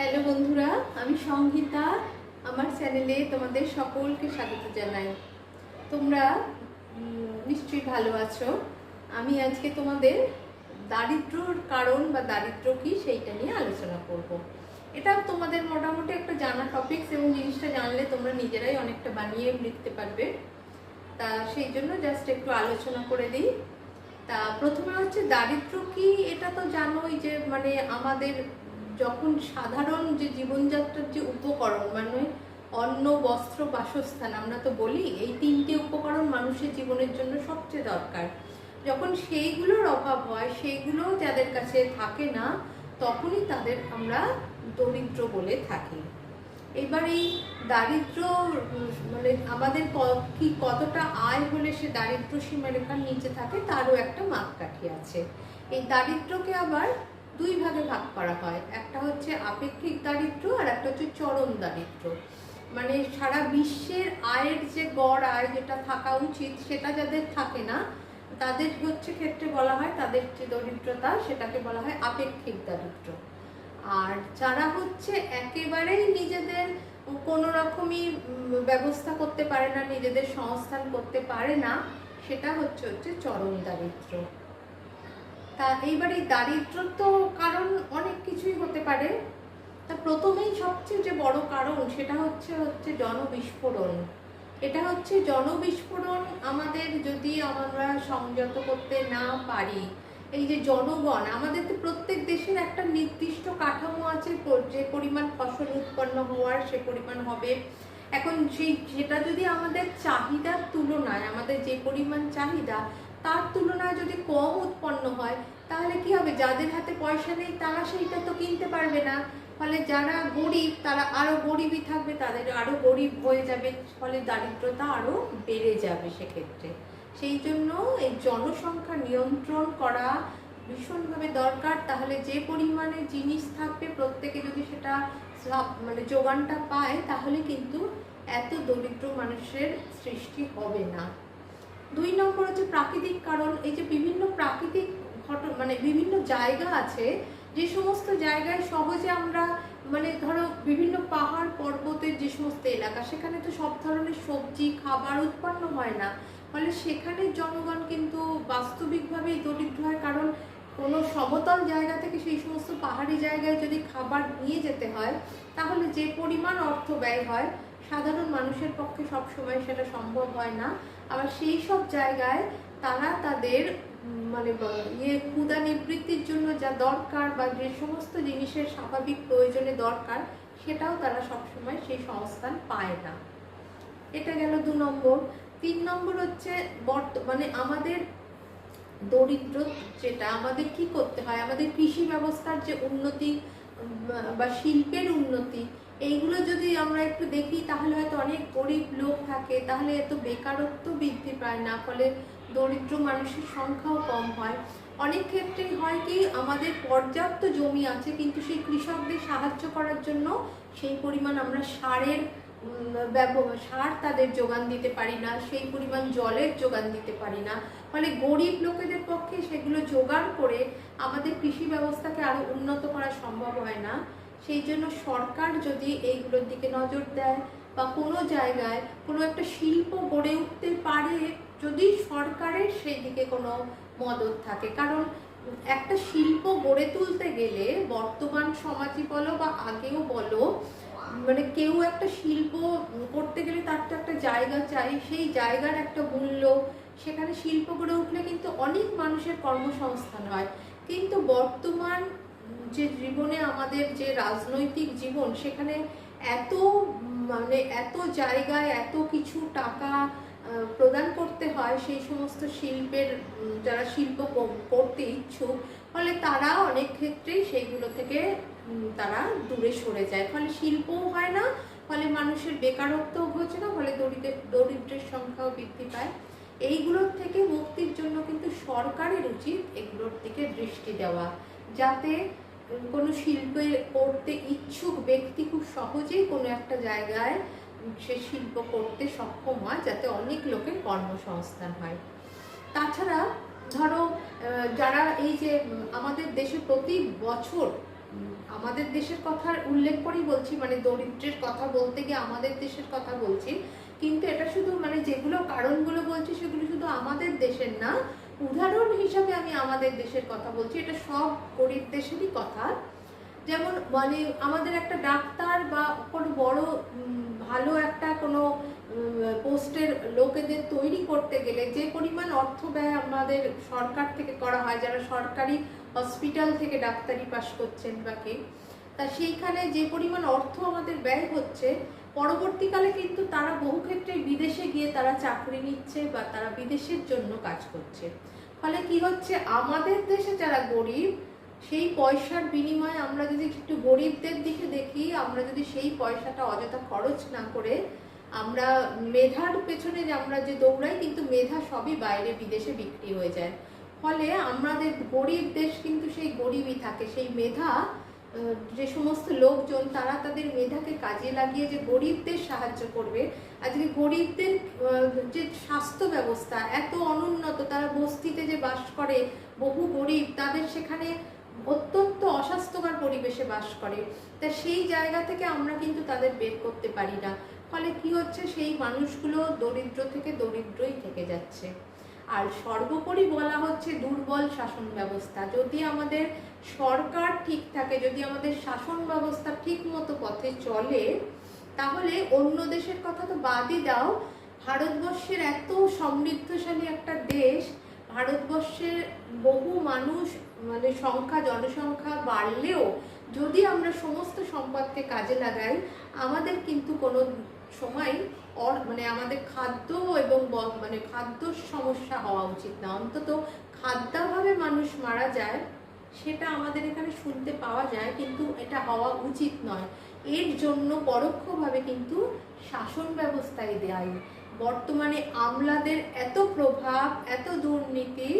Hello বন্ধুরা, আমি সংহিতা, আমার চ্যানেলে তোমাদের সকলকে স্বাগত জানাই। তোমরা নিশ্চয়ই ভালো আছো। আমি আজকে তোমাদের দারিদ্রর কারণ বা দারিদ্র কি সেইটা নিয়ে আলোচনা করব। এটা তোমাদের মোটামুটি একটা জানা টপিকস এবং জিনিসটা জানলে তোমরা নিজেরাই অনেকটা বানিয়ে লিখতে পারবে। তা সেই জন্য জাস্ট একটু আলোচনা করে দিই। তা প্রথমে হচ্ছে দারিদ্র কি? এটা তো জানোই যে মানে আমাদের যখন সাধারণ যে জীবনযাত্রার যে উপকরণ মানে অন্ন, বস্ত্র, বাসস্থান, আমরা তো বলি, এই তিনটে উপকরণ মানুষের জীবনের জন্য সবচেয়ে দরকার। যখন সেইগুলোর অভাব হয় সেইগুলো যাদের কাছে থাকে না, তখনই তাদের আমরা দরিদ্র বলে থাকি। এবার এই দারিদ্র মানে আমাদের কি কতটা আয় হলে সে দারিদ্র সীমারেখার নিচে থাকে, তারও একটা মাপকাঠি আছে। এই দারিদ্রকে আবার দুই ভাগে ভাগ করা হয়। একটা হচ্ছে আপেক্ষিক দারিদ্র আর একটা হচ্ছে চরম দারিদ্র। মানে সারা বিশ্বের আয়ের যে গড়, আয় যেটা থাকা উচিত, সেটা যাদের থাকে না, তাদের হচ্ছে ক্ষেত্রে বলা হয় তাদের যে দরিদ্রতা, সেটাকে বলা হয় আপেক্ষিক দারিদ্র। আর যারা হচ্ছে একেবারেই নিজেদের কোনো রকমই ব্যবস্থা করতে পারে না, নিজেদের সংস্থান করতে পারে না, সেটা হচ্ছে হচ্ছে চরম দারিদ্র। তা এইবার এই দারিদ্র তো কারণ অনেক কিছুই হতে পারে। তা প্রথমেই সবচেয়ে যে বড় কারণ সেটা হচ্ছে হচ্ছে জনবিস্ফোরণ। এটা হচ্ছে জনবিস্ফোরণ আমাদের যদি আমরা সংযত করতে না পারি, এই যে জনগণ, আমাদের তো প্রত্যেক দেশের একটা নির্দিষ্ট কাঠামো আছে যে পরিমাণ ফসল উৎপন্ন হওয়ার সে পরিমাণ হবে। এখন সেই, সেটা যদি আমাদের চাহিদার তুলনায়, আমাদের যে পরিমাণ চাহিদা তার তুলনায় যদি কম উৎপন্ন হয়, তাহলে কি হবে? যাদের হাতে পয়সা নেই, তারা সেইটা তো কিনতে পারবে না। ফলে যারা গরিব, তারা আরও গরিবই থাকবে, তাদের আরও গরিব হয়ে যাবে। ফলে দারিদ্রতা আরও বেড়ে যাবে সেক্ষেত্রে। সেই জন্য এই জনসংখ্যা নিয়ন্ত্রণ করা ভীষণভাবে দরকার। তাহলে যে পরিমাণে জিনিস থাকবে, প্রত্যেকে যদি সেটা মানে যোগানটা পায়, তাহলে কিন্তু এত দরিদ্র মানুষের সৃষ্টি হবে না। দুই নম্বর হচ্ছে প্রাকৃতিক কারণ, এই যে বিভিন্ন প্রাকৃতিক ঘটনা মানে বিভিন্ন জায়গা আছে, যে সমস্ত জায়গায় সহজে আমরা মানে ধরো বিভিন্ন পাহাড় পর্বতের যে সমস্ত এলাকা, সেখানে তো সব ধরনের সবজি, খাবার উৎপন্ন হয় না। ফলে সেখানে জনগণ কিন্তু বাস্তবিকভাবেই দরিদ্র হয় কারণ, কোনো সমতল জায়গা থেকে সেই সমস্ত পাহাড়ি জায়গায় যদি খাবার নিয়ে যেতে হয়, তাহলে যে পরিমাণ অর্থ ব্যয় হয়, সাধারণ মানুষের পক্ষে সবসময় সেটা সম্ভব হয় না। আবার সেই সব জায়গায় তারা তাদের মানে ইয়ে ক্ষুদা নিবৃত্তির জন্য যা দরকার বা যে সমস্ত জিনিসের স্বাভাবিক প্রয়োজনে দরকার, সেটাও তারা সবসময় সেই সংস্থান পায় না। এটা গেল দু নম্বর। তিন নম্বর হচ্ছে বর্ত মানে আমাদের দরিদ্র যেটা, আমাদের কি করতে হয়? আমাদের কৃষি ব্যবস্থার যে উন্নতি বা শিল্পের উন্নতি, এইগুলো যদি আমরা একটু দেখি, তাহলে হয়তো অনেক গরিব লোক থাকে, তাহলে এত বেকারত্ব বৃদ্ধি পায় না, ফলে দরিদ্র মানুষের সংখ্যাও কম হয়। অনেক ক্ষেত্রে হয় কি, আমাদের পর্যাপ্ত জমি আছে, কিন্তু সেই কৃষকদের সাহায্য করার জন্য সেই পরিমাণ আমরা সারের ব্যবহার সার তাদের যোগান দিতে পারি না, সেই পরিমাণ জলের যোগান দিতে পারি না। ফলে গরিব লোকেদের পক্ষে সেগুলো জোগাড় করে আমাদের কৃষি ব্যবস্থাকে আরও উন্নত করা সম্ভব। সেই জন্য সরকার যদি এইগুলোর দিকে নজর দেয় বা কোনো জায়গায় কোনো একটা শিল্প গড়ে উঠতে পারে, যদি সরকারের সেই দিকে কোনো মদত থাকে। কারণ একটা শিল্প গড়ে তুলতে গেলে বর্তমান সমাজই বলো বা আগেও বলো মানে কেউ একটা শিল্প করতে গেলে তার তো একটা জায়গা চাই, সেই জায়গার একটা মূল্য। সেখানে শিল্প গড়ে উঠলে কিন্তু অনেক মানুষের কর্মসংস্থান হয়। কিন্তু বর্তমান যে জীবনে আমাদের যে রাজনৈতিক জীবন, সেখানে এত মানে এত জায়গায় এত কিছু টাকা প্রদান করতে হয়, সেই সমস্ত শিল্পের যারা শিল্প করতে ইচ্ছুক, ফলে তারা অনেক ক্ষেত্রেই সেইগুলো থেকে তারা দূরে সরে যায়। ফলে শিল্পও হয় না, ফলে মানুষের বেকারত্বও হচ্ছে না, ফলে দরিদ্রের দরিদ্রের সংখ্যাও বৃদ্ধি পায়। এইগুলোর থেকে মুক্তির জন্য কিন্তু সরকারের উচিত এগুলোর দিকে দৃষ্টি দেওয়া, যাতে কোনো শিল্পে করতে ইচ্ছুক ব্যক্তি খুব সহজেই কোনো একটা জায়গায় সে শিল্প করতে সক্ষম হয়, যাতে অনেক লোকের কর্মসংস্থান হয়। তাছাড়া ধরো যারা এই যে, আমাদের দেশে প্রতি বছর, আমাদের দেশের কথা উল্লেখ করেই বলছি মানে দরিদ্রের কথা বলতে গিয়ে আমাদের দেশের কথা বলছি, কিন্তু এটা শুধু মানে যেগুলো কারণগুলো বলছি, সেগুলো শুধু আমাদের দেশের না উদাহরণ হিসাবে আমি আমাদের দেশের কথা বলছি, এটা সব গরিব দেশেরই কথা। যেমন মানে আমাদের একটা ডাক্তার বা কোনো বড় ভালো একটা কোনো পোস্টের লোকেদের তৈরি করতে গেলে যে পরিমাণ অর্থ ব্যয় আমাদের সরকার থেকে করা হয়, যারা সরকারি হসপিটাল থেকে ডাক্তারি পাশ করছেন বা কি তা সেইখানে যে পরিমাণ অর্থ আমাদের ব্যয় হচ্ছে, পরবর্তীকালে কিন্তু তারা বহু ক্ষেত্রে বিদেশে গিয়ে তারা চাকরি নিচ্ছে বা তারা বিদেশের জন্য কাজ করছে। ফলে কি হচ্ছে? আমাদের দেশে যারা গরিব, সেই পয়সার বিনিময়ে আমরা যদি একটু গরিবদের দিকে দেখি, আমরা যদি সেই পয়সাটা অযথা খরচ না করে আমরা মেধার পেছনে যে আমরা যে দৌড়াই, কিন্তু মেধা সবই বাইরে বিদেশে বিক্রি হয়ে যায়। ফলে আমাদের গরিব দেশ কিন্তু সেই গরিবই থাকে, সেই মেধা যে সমস্ত লোকজন, তারা তাদের মেধাকে কাজে লাগিয়ে যে গরিবদের সাহায্য করবে আজকে গরিবদের যে স্বাস্থ্য ব্যবস্থা এত অনুন্নত, তারা বস্তিতে যে বাস করে, বহু গরিব, তাদের সেখানে অত্যন্ত অস্বাস্থ্যকর পরিবেশে বাস করে, তা সেই জায়গা থেকে আমরা কিন্তু তাদের বের করতে পারি না। ফলে কি হচ্ছে, সেই মানুষগুলো দরিদ্র থেকে দরিদ্রই থেকে যাচ্ছে। আর সর্বোপরি বলা হচ্ছে দুর্বল শাসন ব্যবস্থা। যদি আমাদের সরকার ঠিক থাকে, যদি আমাদের শাসন ব্যবস্থা ঠিক মতো পথে চলে, তাহলে অন্য দেশের কথা তো বাদই দাও। ভারতবর্ষের এত সমৃদ্ধশালী একটা দেশ, ভারতবর্ষের বহু মানুষ মানে সংখ্যা, জনসংখ্যা বাড়লেও যদি আমরা সমস্ত সম্পদকে কাজে লাগাই, আমাদের কিন্তু কোনো সময় মানে আমাদের খাদ্য এবং মানে খাদ্য সমস্যা হওয়া উচিত না। অন্তত খাদ্যাভাবে মানুষ মারা যায়। সেটা আমাদের এখানে শুনতে পাওয়া যায়, কিন্তু এটা হওয়া উচিত নয়। এর জন্য পরোক্ষভাবে কিন্তু শাসন ব্যবস্থায় দেয় বর্তমানে আমলাদের এত প্রভাব, এত দুর্নীতি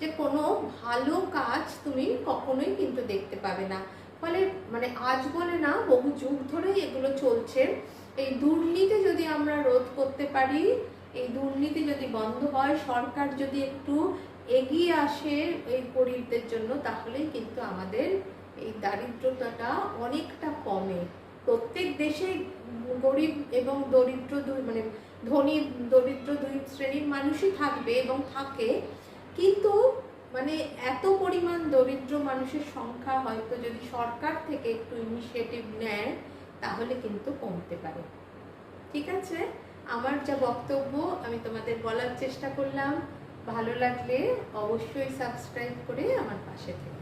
যে কোনো ভালো কাজ তুমি কখনোই কিন্তু দেখতে পাবে না। ফলে মানে আজ বলে না, বহু যুগ ধরেই এগুলো চলছে। এই দুর্নীতি যদি আমরা রোধ করতে পারি, এই দুর্নীতি যদি বন্ধ হয়, সরকার যদি একটু এগিয়ে আসে এই গরিবদের জন্য, তাহলেই কিন্তু আমাদের এই দারিদ্রতাটা অনেকটা কমে। প্রত্যেক দেশে গরিব এবং দরিদ্র দুই মানে ধনী, দরিদ্র দুই শ্রেণির মানুষই থাকবে এবং থাকে। কিন্তু মানে এত পরিমাণ দরিদ্র মানুষের সংখ্যা হয়তো যদি সরকার থেকে একটু ইনিশিয়েটিভ নেয়, তাহলে কিন্তু কমতে পারে। ঠিক আছে? আমার যা বক্তব্য, আমি তোমাদের বলার চেষ্টা করলাম। ভালো লাগলে অবশ্যই সাবস্ক্রাইব করে আমার পাশে থেকো।